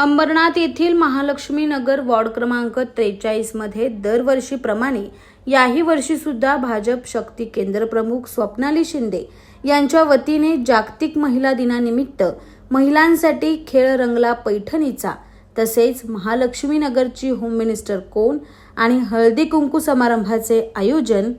अंबरनाथ येथील महालक्ष्मी नगर वॉर्ड क्रमांक त्रेचाळीसमध्ये दरवर्षीप्रमाणे याही वर्षी सुद्धा भाजप शक्ती केंद्र प्रमुख स्वप्नाली शिंदे यांच्या वतीने जागतिक महिला दिनानिमित्त महिलांसाठी खेळ रंगला पैठणीचा तसेच महालक्ष्मी नगरची होम मिनिस्टर कोण आणि हळदी कुंकू समारंभाचे आयोजन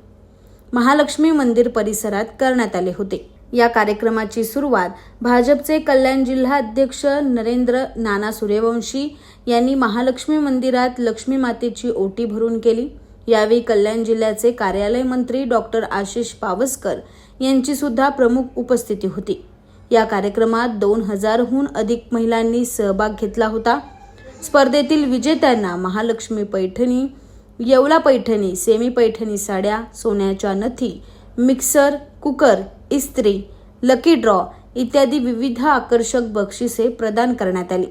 महालक्ष्मी मंदिर परिसरात करण्यात आले होते. या कार्यक्रमाची सुरुवात भाजपचे कल्याण जिल्हा अध्यक्ष नरेंद्र नाना सूर्यवंशी यांनी महालक्ष्मी मंदिरात लक्ष्मी मातेची ओटी भरून केली. यावेळी कल्याण जिल्ह्याचे कार्यालय मंत्री डॉक्टर आशिष पावसकर यांची सुद्धा प्रमुख उपस्थिती होती. या कार्यक्रमात दोन हजारहून अधिक महिलांनी सहभाग घेतला होता. स्पर्धेतील विजेत्यांना महालक्ष्मी पैठणी येवला पैठणी सेमी पैठणी साड्या सोन्याच्या नथी मिक्सर कुकर इस्त्री लकी ड्रॉ इत्यादी विविध आकर्षक बक्षिसे प्रदान करण्यात आली.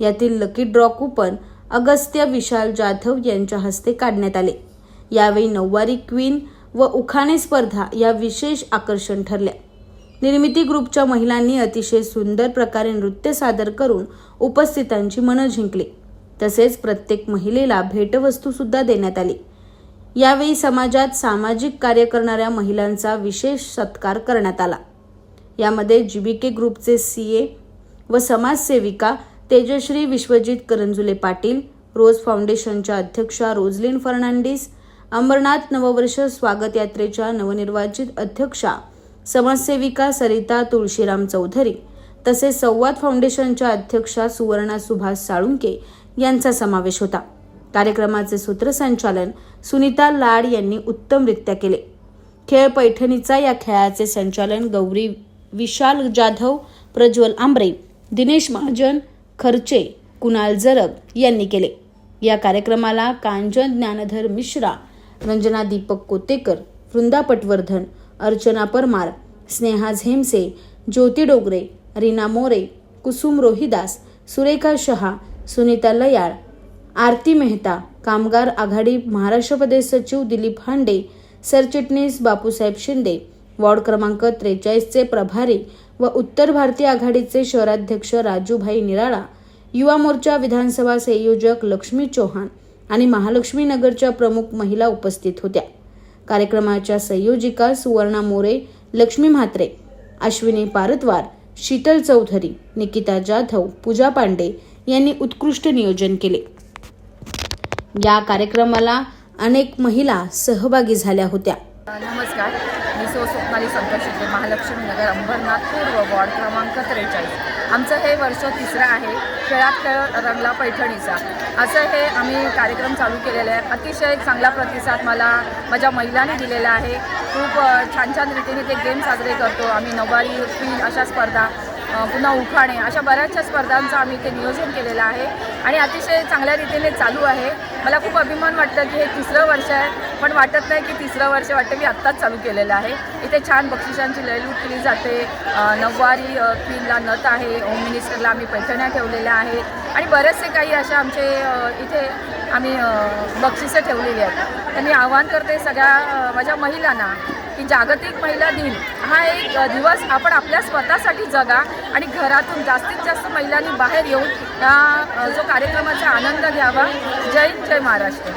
यातील lucky draw coupon Agastya Vishal Jadhav यांच्या हस्ते काढण्यात आले. यावेळी नऊवारी क्वीन व उखाणे स्पर्धा या विशेष आकर्षण ठरल्या. निर्मिती ग्रुपच्या महिलांनी अतिशय सुंदर प्रकारे नृत्य सादर करून उपस्थितांची मनं जिंकली. तसेच प्रत्येक महिलेला भेटवस्तूसुद्धा देण्यात आली. यावेळी समाजात सामाजिक कार्य करणाऱ्या महिलांचा विशेष सत्कार करण्यात आला. यामध्ये जीबीके ग्रुपचे सी ए व समाजसेविका तेजश्री विश्वजित करंजुले पाटील रोज फाउंडेशनच्या अध्यक्षा रोजलिन फर्नांडिस अंबरनाथ नववर्ष स्वागत यात्रेच्या नवनिर्वाचित अध्यक्षा समाजसेविका सरिता तुळशीराम चौधरी तसेच संवाद फाउंडेशनच्या अध्यक्षा सुवर्णा सुभाष साळुंके यांचा समावेश होता. कार्यक्रमाचे सूत्रसंचालन सुनीता लाड यांनी उत्तमरित्या केले. खेळ पैठणीचा या खेळाचे संचालन गौरी विशाल जाधव प्रज्वल आंबरे दिनेश महाजन खर्चे कुणाल जरब यांनी केले. या कार्यक्रमाला कांचन ज्ञानधर मिश्रा रंजना दीपक कोतेकर वृंदा पटवर्धन अर्चना परमार स्नेहा झेमसे ज्योती डोगरे रीना मोरे कुसुम रोहिदास सुरेखा शहा सुनीता लयाळ आरती मेहता कामगार आघाडी महाराष्ट्र प्रदेश सचिव दिलीप हांडे सरचिटणीस बापूसाहेब शिंदे वॉर्ड क्रमांक त्रेचाळीसचे प्रभारी व उत्तर भारतीय आघाडीचे शहराध्यक्ष राजूभाई निराळा युवा मोर्चा विधानसभा संयोजक लक्ष्मी चौहान आणि महालक्ष्मी नगरच्या प्रमुख महिला उपस्थित होत्या. कार्यक्रमाच्या संयोजिका सुवर्णा मोरे लक्ष्मी म्हात्रे अश्विनी पारतवार शीतल चौधरी निकिता जाधव पूजा पांडे यांनी उत्कृष्ट नियोजन केले. या कार्यक्रमाला अनेक महिला सहभागी झाल्या होत्या. नमस्कार. मी सो स्वप्नाली संतोष शिंदे महालक्ष्मी नगर अंबरनाथ पूर्व वॉर्ड क्रमांक त्रेचाळीस. आमचं हे वर्ष तिसरं आहे खेळात खेळ रंगला पैठणीचा. असं हे आम्ही कार्यक्रम चालू केलेला आहे. अतिशय चांगला प्रतिसाद मला माझ्या महिलांनी दिलेला आहे. खूप छान छान रीतीने ते गेम साजरे करतो. आम्ही नवारी क्वीन अशा स्पर्धा पुन्हा उखाणे अशा बऱ्याचशा स्पर्धांचं आम्ही ते नियोजन केलेलं आहे. आणि अतिशय चांगल्या रीतीने चालू आहे. मला खूप अभिमान वाटतं की हे तिसरं वर्ष आहे पण वाटत नाही की तिसरं वर्ष वाटतं. मी आत्ताच चालू केलेलं आहे. इथे छान बक्षिसांची लयलूट केली जाते. नववारी नऊवारी क्वीनला नथ आहे. होम मिनिस्टरला आम्ही पैठण्या ठेवलेल्या आहेत. आणि बरेचसे काही अशा आमचे इथे आम्ही बक्षिसं ठेवलेली आहेत. तर मी आवाहन करते सगळ्या माझ्या महिलांना की जागतिक महिला दिन हा एक दिवस आपण आपल्या स्वतःसाठी जगा आणि घरातून जास्तीत जास्त महिलांनी बाहेर येऊन या जो कार्यक्रमाचा आनंद घ्यावा. जय जय महाराष्ट्र.